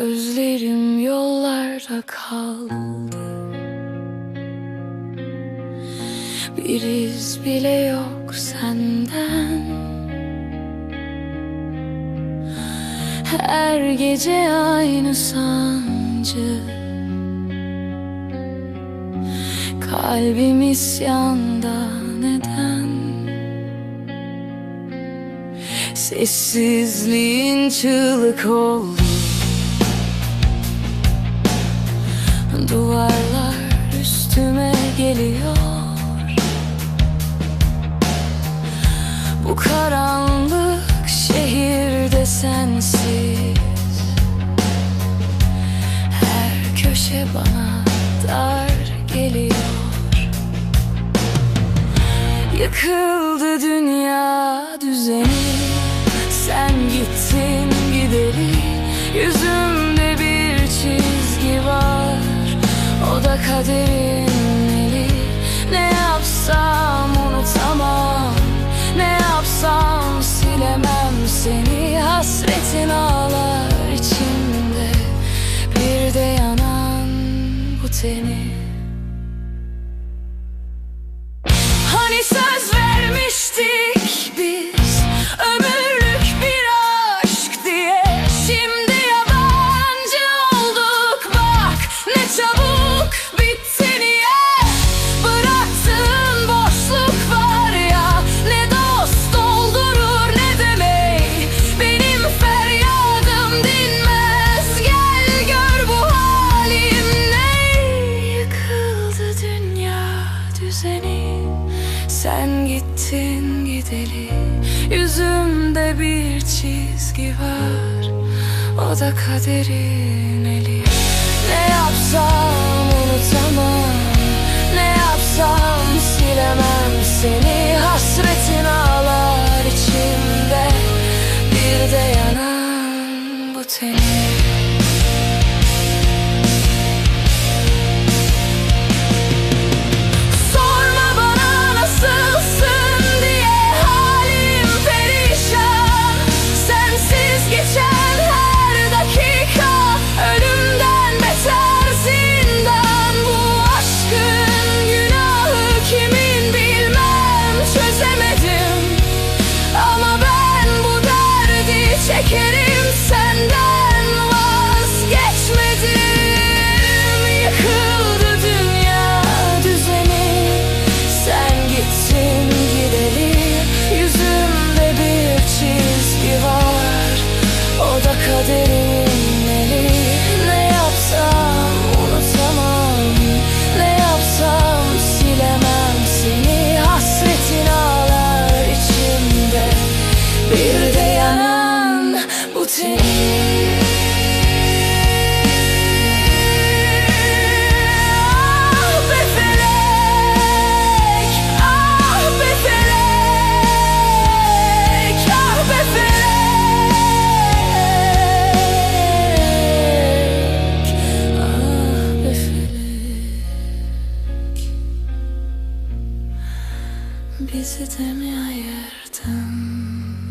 Gözlerim yollarda kaldı. Bir iz bile yok senden. Her gece aynı sancı. Kalbim isyanda neden? Sessizliğin çığlık oldu Duvarlar üstüme geliyor. Bu karanlık şehirde sensiz. Her köşe bana dar geliyor. Yıkıldı dünya düzeni. Sen gittin kaderin eli Ne yapsam unutamam. Ne yapsam silemem seni. Hasretin ağlar içimde. Bir de yanan bu teni gittin gideli. Yüzümde bir çizgi var. O da kaderin eli. Ne yapsam Bizi de mi ayırdın?